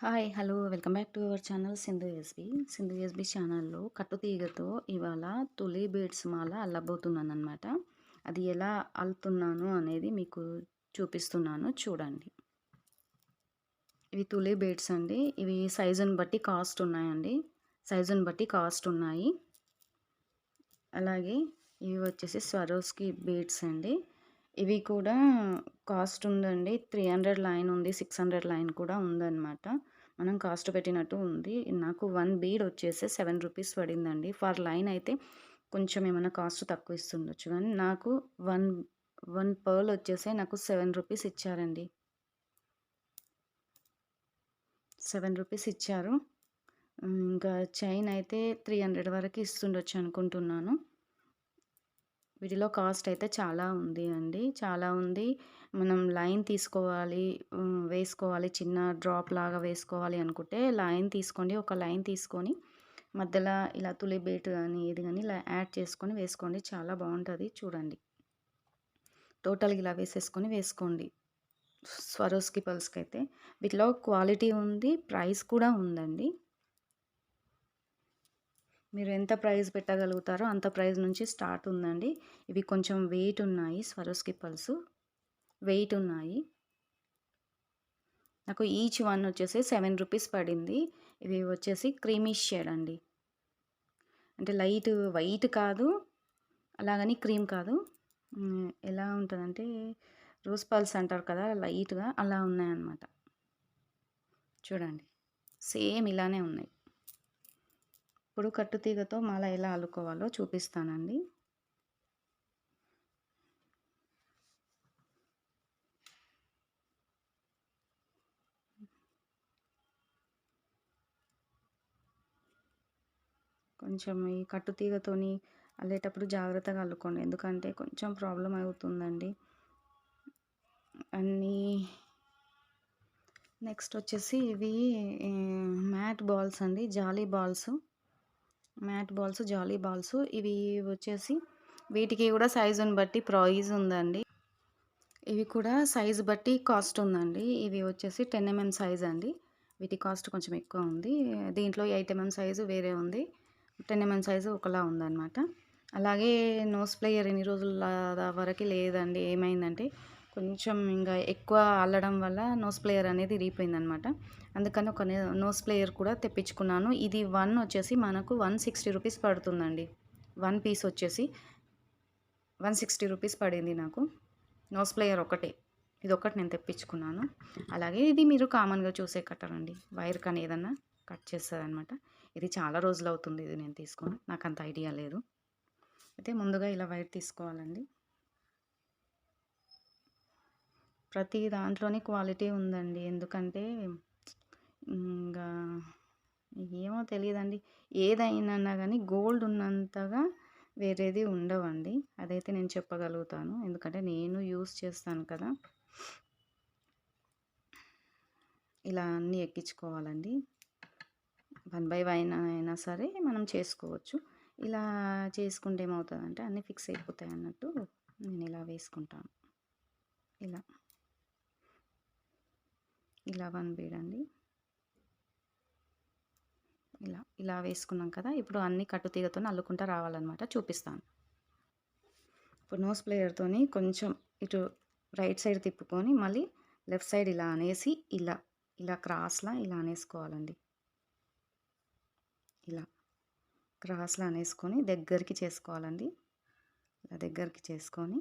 Hi hello. Welcome back to our channel Sindhu SB. Sindhu SB ఛానల్లో కట్టుతీగతో ఇవాళ తులి beads మాల అల్లబోతున్నాను అనమాట అది ఎలా అల్లుతున్నాను అనేది మీకు చూపిస్తున్నాను. చూడండి. ఇవి తులి బీడ్స్ అండి. ఇవి సైజుని బట్టి కాస్ట్ ఉన్నాయండి. సైజుని బట్టి కాస్ట్ ఉన్నాయి. అలాగే ఇవి వచ్చేసి స్వరోస్కి బీడ్స్ అండి. ఇవి కూడా కాస్ట్ ఉందండి. త్రీ హండ్రెడ్ లైన్ ఉంది. సిక్స్ హండ్రెడ్ లైన్ కూడా ఉందన్నమాట. మనం కాస్ట్ పెట్టినట్టు ఉంది. నాకు వన్ బీడ్ వచ్చేసి సెవెన్ రూపీస్ పడిందండి. ఫర్ లైన్ అయితే కొంచెం ఏమైనా కాస్ట్ తక్కువ ఇస్తుండొచ్చు కానీ నాకు వన్ వన్ పర్ల్ వచ్చేసి నాకు సెవెన్ రూపీస్ ఇచ్చారండి. సెవెన్ రూపీస్ ఇచ్చారు. ఇంకా చైన్ అయితే త్రీ హండ్రెడ్ వరకు ఇస్తుండొచ్చు అనుకుంటున్నాను. వీటిలో కాస్ట్ అయితే చాలా ఉంది అండి. చాలా ఉంది. మనం లైన్ తీసుకోవాలి వేసుకోవాలి చిన్న డ్రాప్ లాగా వేసుకోవాలి అనుకుంటే లైన్ తీసుకోండి. ఒక లైన్ తీసుకొని మధ్యలో ఇలా తులి బేట్ కానీ ఏది కానీ ఇలా యాడ్ చేసుకొని వేసుకోండి. చాలా బాగుంటుంది. చూడండి. టోటల్గా ఇలా వేసేసుకొని వేసుకోండి. స్వరోస్కి పల్స్కి అయితే. వీటిలో క్వాలిటీ ఉంది ప్రైస్ కూడా ఉందండి. మీరు ఎంత ప్రైస్ పెట్టగలుగుతారో అంత ప్రైస్ నుంచి స్టార్ట్ ఉందండి. ఇవి కొంచెం వెయిట్ ఉన్నాయి స్వరోస్కి పల్స్ వెయిట్ ఉన్నాయి. నాకు ఈచ్ వన్ వచ్చేసి సెవెన్ రూపీస్ పడింది. ఇవి వచ్చేసి క్రీమిష్ షేడ్ అండి. అంటే లైట్ వైట్ కాదు అలాగని క్రీమ్ కాదు. ఎలా ఉంటుందంటే రోజ్ పల్స్ అంటారు కదా లైట్గా అలా ఉన్నాయన్నమాట. చూడండి. సేమ్ ఇలానే ఉన్నాయి. ఇప్పుడు కట్టుతీగతో మాల ఎలా అల్లుకోవాలో చూపిస్తానండి. కొంచెం ఈ కట్టుతీగతోని అల్లేటప్పుడు జాగ్రత్తగా అల్లుకోండి. ఎందుకంటే కొంచెం ప్రాబ్లం అవుతుందండి. అన్నీ నెక్స్ట్ వచ్చేసి ఇవి మ్యాట్ బాల్స్ అండి. Jolly balls. Matte balls jolly balls ఇవి వచ్చేసి వీటికి కూడా సైజుని బట్టి ప్రైజ్ ఉందండి. ఇవి కూడా సైజు బట్టి కాస్ట్ ఉందండి. ఇవి వచ్చేసి టెన్ ఎంఎం సైజ్ అండి. వీటి కాస్ట్ కొంచెం ఎక్కువ ఉంది. దీంట్లో ఎయిట్ ఎంఎం సైజు వేరే ఉంది. టెన్ ఎంఎం సైజు ఒకలా ఉందన్నమాట. అలాగే నోస్ ప్లేయర్ ఎన్ని రోజుల వరకు లేదండి. ఏమైందంటే కొంచెం ఇంకా ఎక్కువ అల్లడం వల్ల నోస్ ప్లేయర్ అనేది ఇరిగిపోయిందనమాట అందుకని ఒక నోస్ ప్లేయర్ కూడా తెప్పించుకున్నాను. ఇది వన్ వచ్చేసి మనకు వన్ సిక్స్టీ రూపీస్ పడుతుందండి. వన్ పీస్ వచ్చేసి వన్ సిక్స్టీ రూపీస్ పడింది నాకు. నోస్ ప్లేయర్ ఒకటే. ఇది ఒకటి నేను తెప్పించుకున్నాను. అలాగే ఇది మీరు కామన్గా చూసే కట్టరండి వైర్ కానీ ఏదన్నా కట్ చేస్తుంది అనమాట ఇది చాలా రోజులు అవుతుంది ఇది నేను తీసుకొని. నాకు అంత ఐడియా లేదు. అయితే ముందుగా ఇలా వైర్ తీసుకోవాలండి. ప్రతి దాంట్లోనే క్వాలిటీ ఉందండి. ఎందుకంటే ఇంకా ఏమో తెలియదండి. ఏదైనా కానీ గోల్డ్ ఉన్నంతగా వేరేది ఉండవండి. అదైతే నేను చెప్పగలుగుతాను. ఎందుకంటే నేను యూస్ చేస్తాను కదా. ఇలా అన్నీ ఎక్కించుకోవాలండి. వన్ బై వన్ అయినా సరే మనం చేసుకోవచ్చు. ఇలా చేసుకుంటే ఏమవుతుందంటే అన్నీ ఫిక్స్ అయిపోతాయి అన్నట్టు నేను ఇలా వేసుకుంటాను. ఇలా. ఇలా వన్ బీడ్ అండి. ఇలా ఇలా వేసుకున్నాం కదా ఇప్పుడు అన్ని కట్టుతీగతో అల్లుకుంటా రావాలన్నమాట చూపిస్తాను. ఇప్పుడు నోస్ ప్లేయర్తో కొంచెం ఇటు రైట్ సైడ్ తిప్పుకొని మళ్ళీ లెఫ్ట్ సైడ్ ఇలా అనేసి ఇలా ఇలా క్రాస్లా ఇలా అనేసుకోవాలండి. ఇలా క్రాస్లా అనేసుకొని దగ్గరికి చేసుకోవాలండి. ఇలా దగ్గరికి చేసుకొని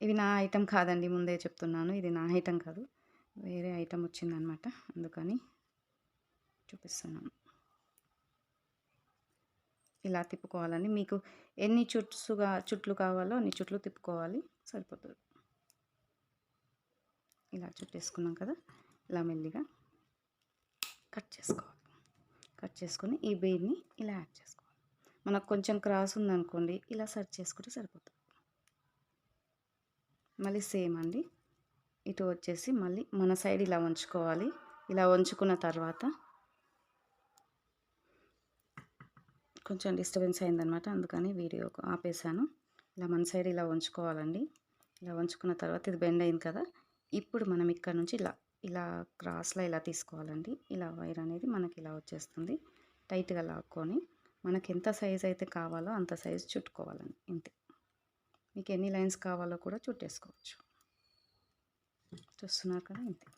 ఇవి నా ఐటెం కాదండి ముందే చెప్తున్నాను. ఇది నా ఐటెం కాదు. వేరే ఐటెం వచ్చిందనమాట. అందుకని చూపిస్తున్నాను. ఇలా తిప్పుకోవాలండి. మీకు ఎన్ని చుట్సుగా చుట్లు కావాలో అన్ని చుట్లు తిప్పుకోవాలి. సరిపోతుంది. ఇలా చుట్టేసుకున్నాం కదా. ఇలా మెల్లిగా కట్ చేసుకోవాలి. కట్ చేసుకొని ఈ బీడ్ని ఇలా యాడ్ చేసుకోవాలి. మనకు కొంచెం క్రాస్ ఉందనుకోండి ఇలా సెర్చ్ చేసుకుంటే సరిపోతుంది. మళ్ళీ సేమ్ అండి. ఇటు వచ్చేసి మళ్ళీ మన సైడ్ ఇలా వంచుకోవాలి. ఇలా వంచుకున్న తర్వాత కొంచెం డిస్టర్బెన్స్ అయిందనమాట. అందుకని వీడియో ఆపేసాను ఇలా మన సైడ్ ఇలా ఉంచుకోవాలండి ఇలా ఉంచుకున్న తర్వాత ఇది బెండ్ అయింది కదా. ఇప్పుడు మనం ఇక్కడ నుంచి ఇలా ఇలా క్రాస్లో ఇలా తీసుకోవాలండి. ఇలా వైర్ అనేది మనకి ఇలా వచ్చేస్తుంది. టైట్గా లాక్కొని మనకి ఎంత సైజ్ అయితే కావాలో అంత సైజ్ చుట్టుకోవాలండి. ఇంతే. మీకు ఎన్ని లైన్స్ కావాలో కూడా చుట్టేసుకోవచ్చు. చూస్తున్నారు కదా ఇంతే.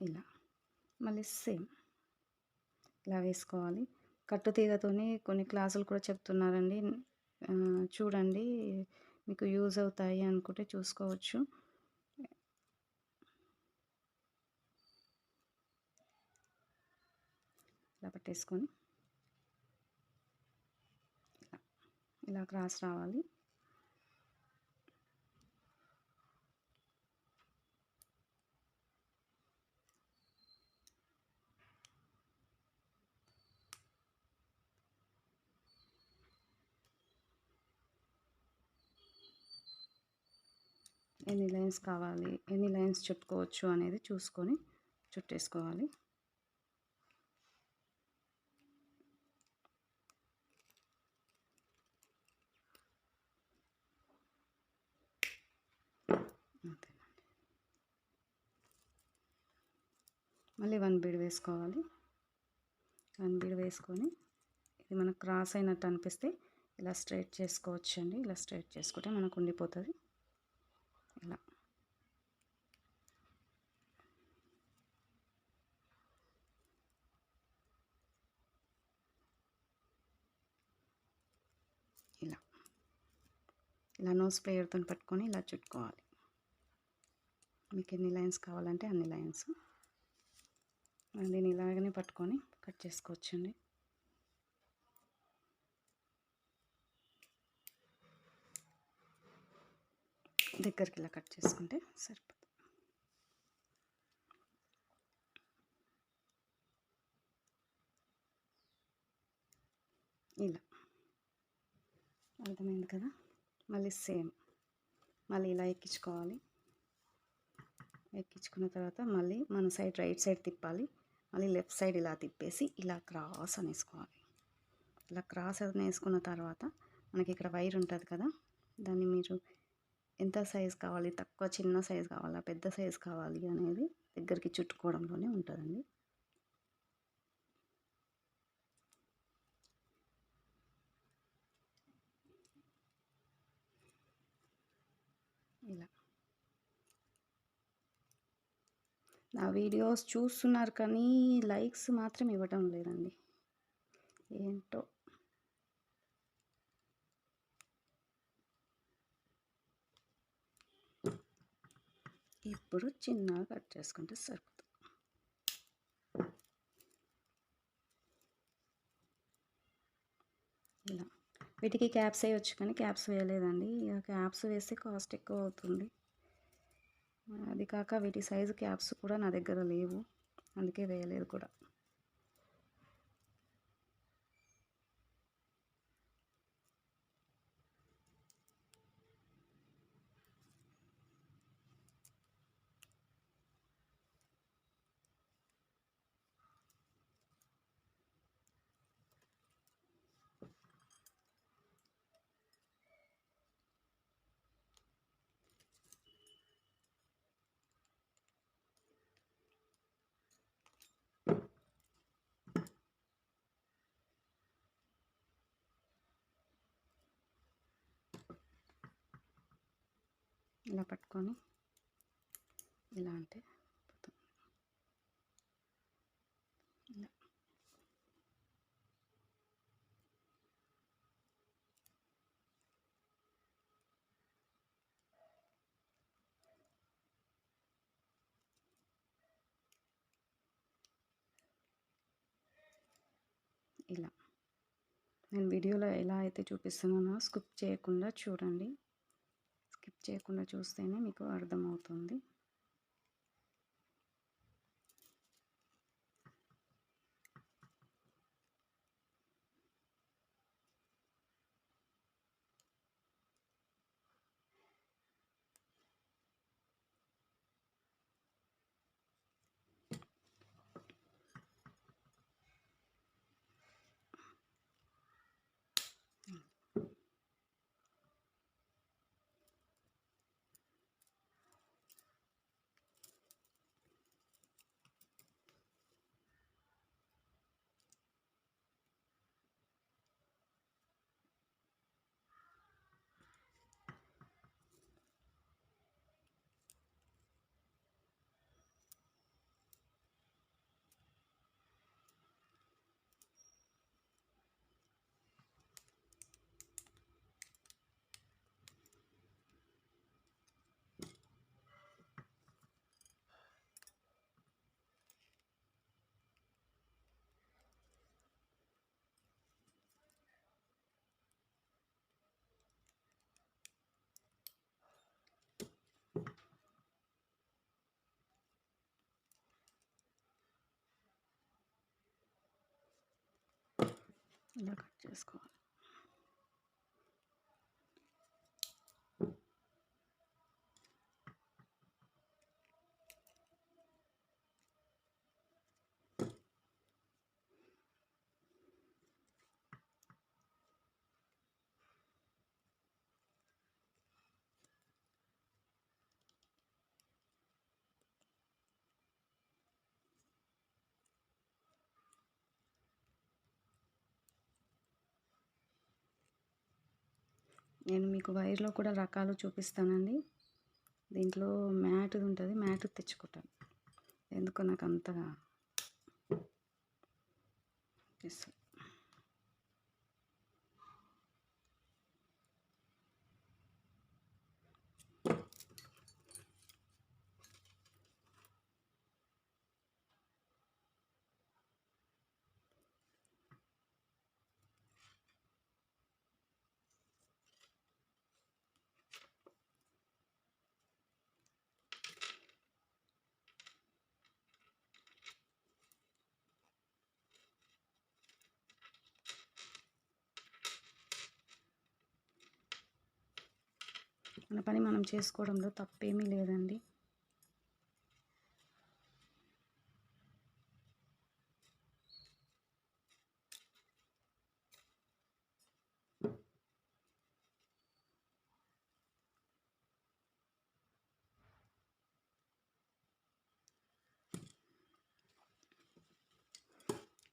ఇలా. మళ్ళీ సేమ్. ఇలా వేసుకోవాలి. కట్టుతీగతోని కొన్ని క్లాసులు కూడా చెప్తున్నారండి. చూడండి మీకు యూజ్ అవుతాయి అనుకుంటే చూసుకోవచ్చు. ఇలా పట్టేసుకొని ఇలా ఇలా క్రాస్ రావాలి. ఎన్ని లైన్స్ కావాలి ఎన్ని లైన్స్ చుట్టుకోవచ్చు అనేది చూసుకొని చుట్టేసుకోవాలి. మళ్ళీ వన్ బీడ్ వేసుకోవాలి. వన్ బీడ్ వేసుకొని ఇది మనకు క్రాస్ అయినట్టు అనిపిస్తే ఇలా స్ట్రైట్ చేసుకోవచ్చు అండి ఇలా స్ట్రైట్ చేసుకుంటే మనకు ఉండిపోతుంది. ఇలా. ఇలా. ఇలా నోస్ ప్లేయర్తో పట్టుకొని ఇలా చుట్టుకోవాలి. మీకు ఎన్ని లైన్స్ కావాలంటే అన్ని లైన్స్. దీన్ని ఇలాగనే పట్టుకొని కట్ చేసుకోవచ్చండి. దగ్గరికి ఇలా కట్ చేసుకుంటే సరిపోతుంది. ఇలా. అర్థమైంది కదా? మళ్ళీ సేమ్. మళ్ళీ ఇలా ఎక్కించుకోవాలి. ఎక్కించుకున్న తర్వాత మళ్ళీ మన సైడ్ రైట్ సైడ్ తిప్పాలి. మళ్ళీ లెఫ్ట్ సైడ్ ఇలా తిప్పేసి ఇలా క్రాస్ అనేసుకోవాలి. ఇలా క్రాస్ అనేసుకున్న తర్వాత మనకి ఇక్కడ వైర్ ఉంటుంది కదా దాన్ని మీరు ఎంత సైజ్ కావాలి తక్కువ చిన్న సైజ్ కావాలా పెద్ద సైజ్ కావాలి అనేది దగ్గరికి చుట్టుకోవడంలోనే ఉంటుందండి ఇలా నా వీడియోస్ చూస్తున్నారు కానీ లైక్స్ మాత్రం ఇవ్వటం లేదండి. ఏంటో? ఇప్పుడు చిన్నగా కట్ చేసుకుంటే సరిపోతుంది ఇలా. వీటికి క్యాప్స్ వేయవచ్చు కానీ క్యాప్స్ వేయలేదండి. ఇక క్యాప్స్ వేస్తే కాస్ట్ ఎక్కువ అవుతుంది. అది కాక వీటి సైజు క్యాప్స్ కూడా నా దగ్గర లేవు. అందుకే వేయలేదు కూడా. ఇలా పట్టుకొని ఇలా అంటే ఇలా. ఇలా. నేను వీడియోలో ఎలా అయితే చూపిస్తున్నానో స్కిప్ చేయకుండా చూడండి. స్కిప్ చేయకుండా చూస్తేనే మీకు అర్థమవుతుంది. ఇలా కట్ చేసుకోవాలి నేను మీకు వైర్లో కూడా రకాలు చూపిస్తానండి. దీంట్లో మ్యాట్ ఉంటుంది మ్యాట్ తెచ్చుకుంటాను. ఎందుకో నాకు అంతగా మన పని మనం చేసుకోవడంలో తప్పేమీ లేదండి.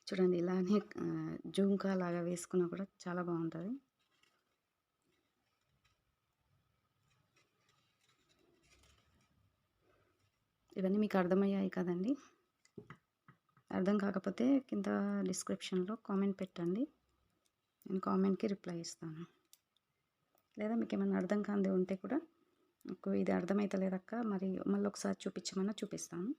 చూడండి ఇలానే జూంకా లాగా వేసుకున్నా కూడా చాలా బాగుంటుంది. ఇవన్నీ మీకు అర్థమయ్యాయి కదండి. అర్థం కాకపోతే కింద డిస్క్రిప్షన్లో కామెంట్ పెట్టండి. నేను కామెంట్కి రిప్లై ఇస్తాను. లేదా మీకు ఏమైనా అర్థం కాంది ఉంటే కూడా నాకు ఇది అర్థమవుతలేదక్క మరి మళ్ళీ ఒకసారి చూపించమన్నా చూపిస్తాను.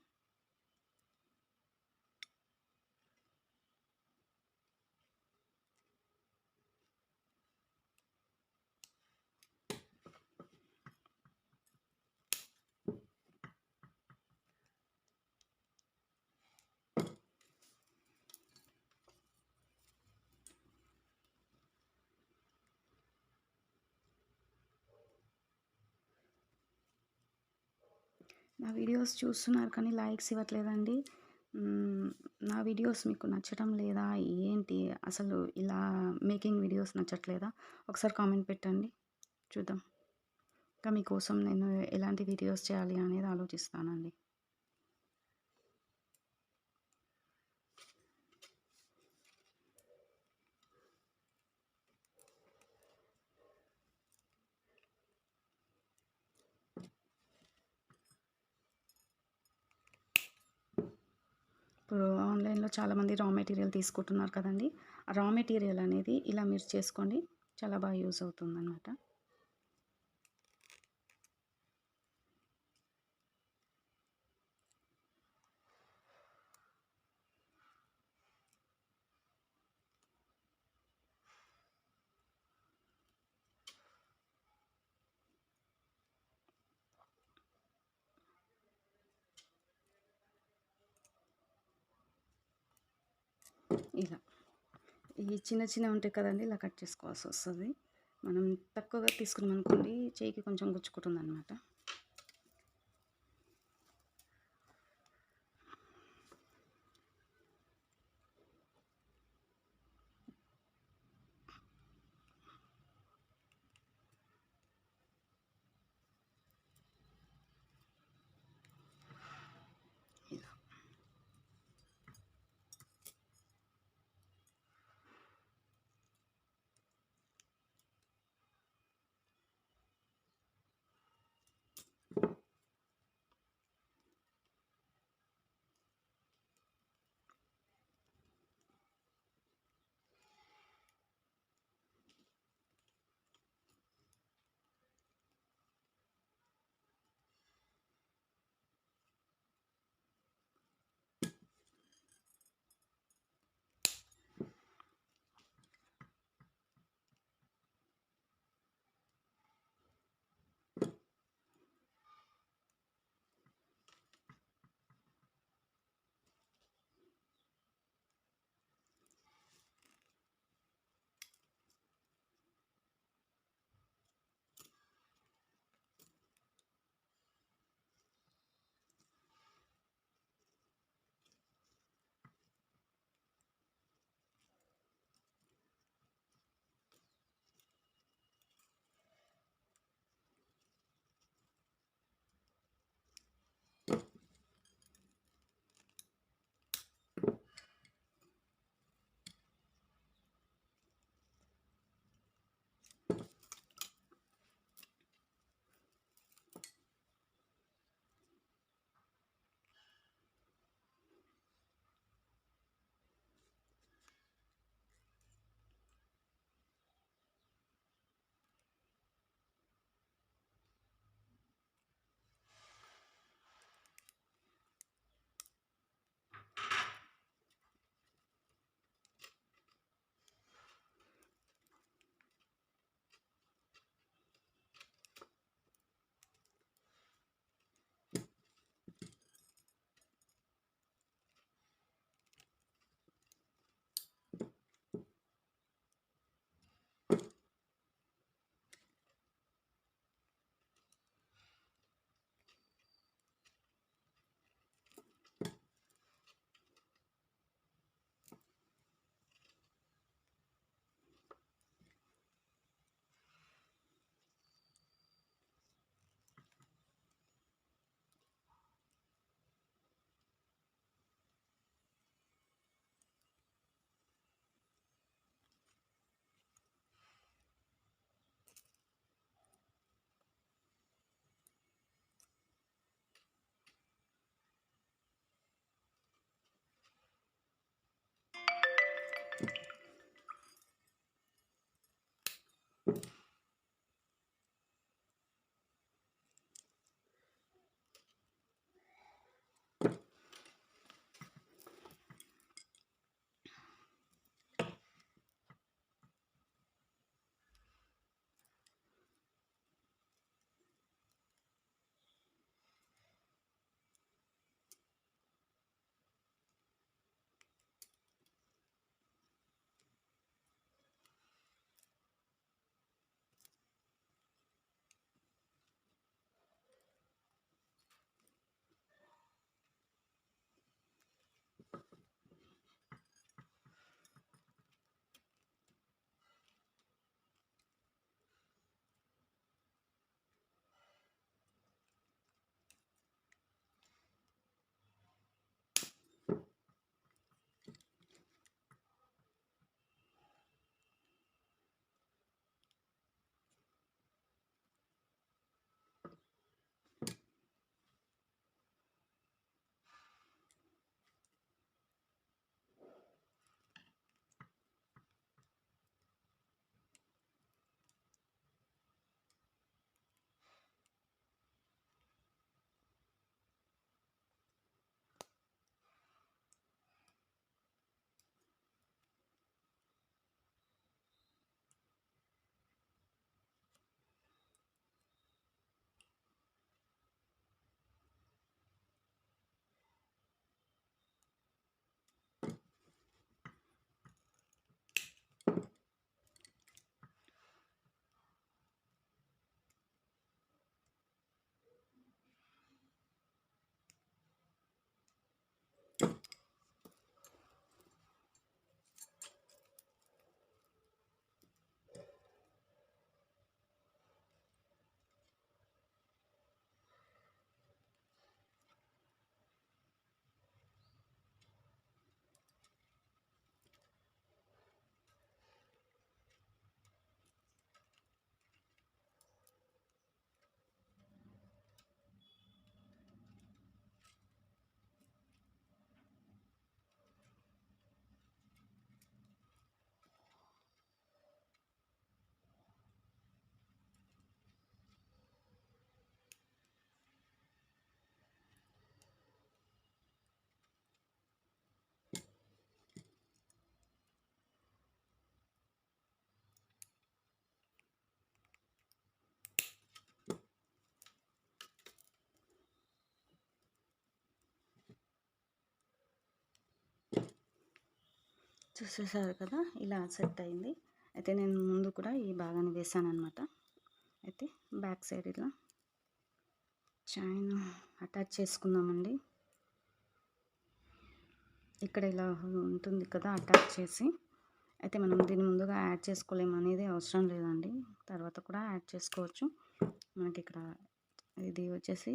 నా వీడియోస్ చూస్తున్నారు కానీ లైక్స్ ఇవ్వట్లేదండి. నా వీడియోస్ మీకు నచ్చడం లేదా? ఏంటి? అసలు ఇలా మేకింగ్ వీడియోస్ నచ్చట్లేదా? ఒకసారి కామెంట్ పెట్టండి. చూద్దాం. ఇంకా మీకోసం నేను ఎలాంటి వీడియోస్ చేయాలి అనేది ఆలోచిస్తానండి. ఇప్పుడు ఆన్లైన్లో చాలామంది రా మెటీరియల్ తీసుకుంటున్నారు కదండి. ఆ రా మెటీరియల్ అనేది ఇలా మీరు చేసుకోండి. చాలా బాగా యూజ్ అవుతుంది ఇలా. ఈ చిన్న చిన్న ఉంటాయి కదండి ఇలా కట్ చేసుకోవాల్సి వస్తుంది. మనం తక్కువగా తీసుకున్నాం అనుకోండి చేయికి కొంచెం గుచ్చుకుంటుంది అనమాట చూసేసారు కదా ఇలా సెట్ అయింది. అయితే నేను ముందు కూడా ఈ భాగాన్ని వేసాను అనమాట అయితే బ్యాక్ సైడ్ ఇలా చైన్ అటాచ్ చేసుకుందామండి. ఇక్కడ ఇలా ఉంటుంది కదా అటాచ్ చేసి. అయితే మనం దీన్ని ముందుగా యాడ్ చేసుకోలేము అనేది అవసరం లేదండి. తర్వాత కూడా యాడ్ చేసుకోవచ్చు. మనకి ఇక్కడ ఇది వచ్చేసి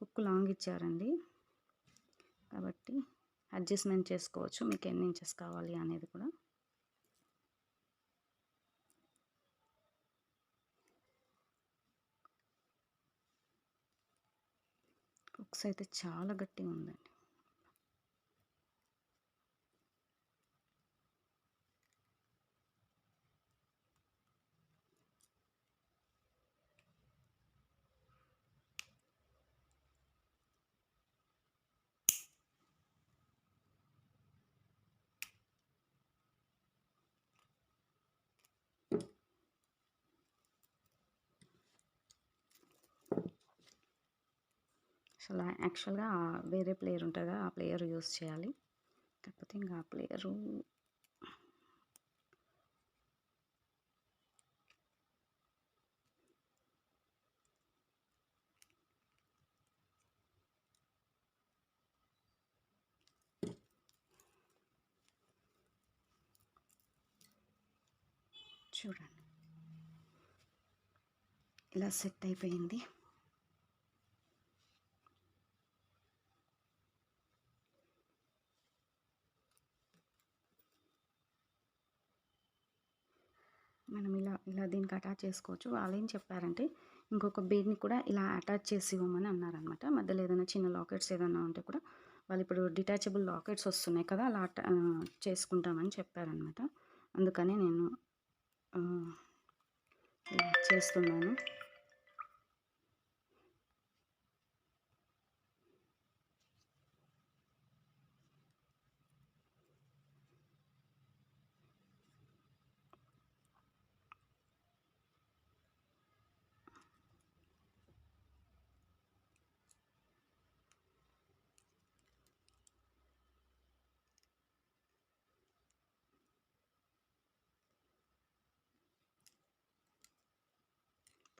హుక్ లాంగ్ ఇచ్చారండి. కాబట్టి అడ్జస్ట్మెంట్ చేసుకోవచ్చు. మీకు ఎన్ని ఇంచెస్ కావాలి అనేది కూడా. హుక్స్ అయితే చాలా గట్టిగా ఉందండి. అసలు యాక్చువల్గా వేరే ప్లేయర్ ఉంటుంది కదా ఆ ప్లేయర్ యూస్ చేయాలి. కాకపోతే ఇంకా ఆ ప్లేయరు చూడండి. ఇలా సెట్ అయిపోయింది మనం ఇలా దీనికి అటాచ్ చేసుకోవచ్చు. వాళ్ళు ఏం చెప్పారంటే ఇంకొక బీడ్ని కూడా ఇలా అటాచ్ చేసి ఇవ్వమని అన్నారనమాట. మధ్యలో ఏదైనా చిన్న లాకెట్స్ ఏదైనా ఉంటే కూడా వాళ్ళు ఇప్పుడు డిటాచబుల్ లాకెట్స్ వస్తున్నాయి కదా అలా చేసుకుంటామని చెప్పారనమాట. అందుకని నేను చేస్తున్నాను.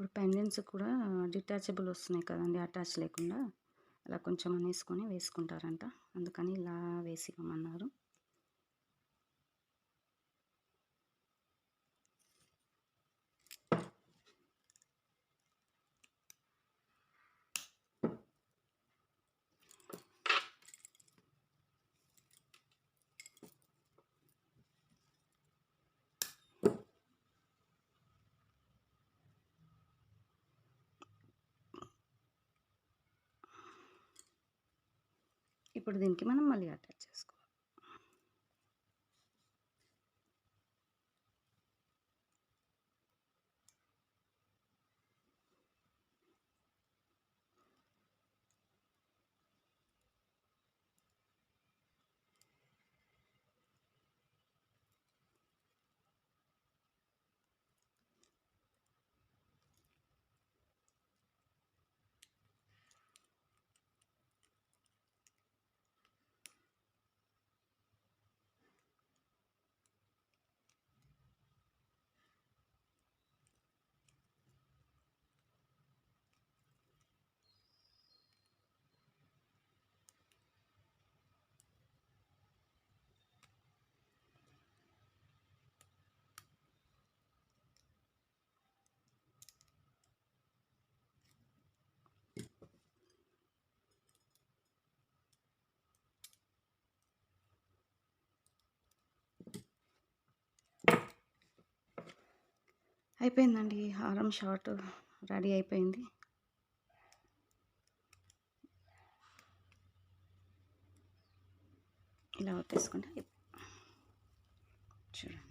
పెండెంట్స్ కూడా డిటాచబుల్ వస్తున్నాయి కదండి అటాచ్ లేకుండా. అలా కొంచెం అనేసుకొని వేసుకుంటారంట. అందుకని ఇలా వేసి ఇవ్వమన్నారు. ఇప్పుడు దీనికి మనం మళ్ళీ అటాచ్ చేసుకోవాలి. అయిపోయిందండి హారం షార్ట్ రెడీ అయిపోయింది. ఇలా వచ్చేసుకుంటే చూడండి.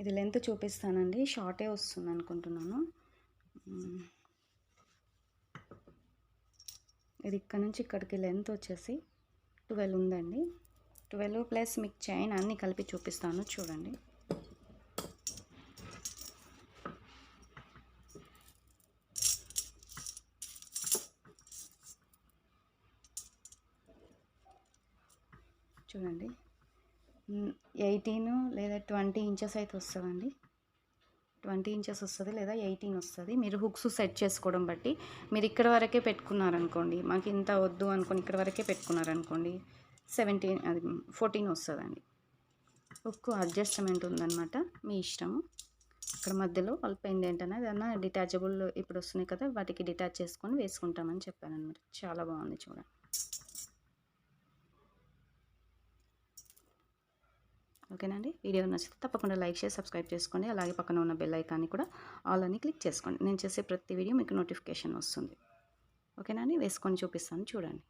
ఇది లెంత్ చూపిస్తానండి షార్టే వస్తుంది అనుకుంటున్నాను. ఇది ఇక్కడ నుంచి ఇక్కడికి లెంత్ వచ్చేసి ట్వెల్వ్ ఉందండి. ట్వెల్వ్ ప్లస్ మీకు చైన్ అన్నీ కలిపి చూపిస్తాను చూడండి. చూడండి. ఎయిటీన్ లేదా ట్వంటీ ఇంచెస్ అయితే వస్తుందండి. ట్వంటీ ఇంచెస్ వస్తుంది లేదా ఎయిటీన్ వస్తుంది. మీరు హుక్స్ సెట్ చేసుకోవడం బట్టి మీరు ఇక్కడ వరకే పెట్టుకున్నారనుకోండి మాకు ఇంత వద్దు అనుకోని ఇక్కడ వరకే పెట్టుకున్నారనుకోండి సెవెంటీన్ అది ఫోర్టీన్ వస్తుందండి. హుక్ అడ్జస్ట్మెంట్ ఉందన్నమాట మీ ఇష్టము. ఇక్కడ మధ్యలో వాళ్ళ పెండెంట్ అనేది ఏదన్నా డిటాచబుల్ ఇప్పుడు వస్తున్నాయి కదా వాటికి డిటాచ్ చేసుకొని వేసుకుంటామని చెప్పాను అనమాట చాలా బాగుంది చూడండి. ఓకేనండి? వీడియో నచ్చితే తప్పకుండా లైక్ చేసి సబ్స్క్రైబ్ చేసుకోండి. అలాగే పక్కన ఉన్న బెల్ ఐకాన్ని కూడా ఆల్ అని క్లిక్ చేసుకోండి. నేను చేసే ప్రతి వీడియో మీకు నోటిఫికేషన్ వస్తుంది. ఓకేనండి? వేసుకొని చూపిస్తాను. చూడండి.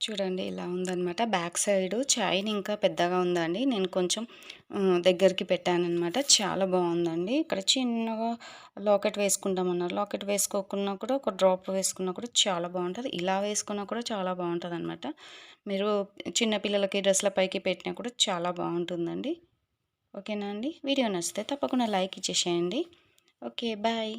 చూడండి ఇలా ఉందనమాట బ్యాక్ సైడ్ చైన్ ఇంకా పెద్దగా ఉందండి. నేను కొంచెం దగ్గరికి పెట్టానమాట చాలా బాగుందండి. ఇక్కడ చిన్నగా లాకెట్ వేసుకుంటామన్నారు. లాకెట్ వేసుకోకున్నా కూడా ఒక డ్రాప్ వేసుకున్నా కూడా చాలా బాగుంటుంది. ఇలా వేసుకున్నా కూడా చాలా బాగుంటుంది అనమాట మీరు చిన్నపిల్లలకి డ్రెస్ల పైకి పెట్టినా కూడా చాలా బాగుంటుందండి. ఓకేనా అండి? వీడియో నచ్చితే తప్పకుండా లైక్ ఇచ్చేసేయండి. Okay bye.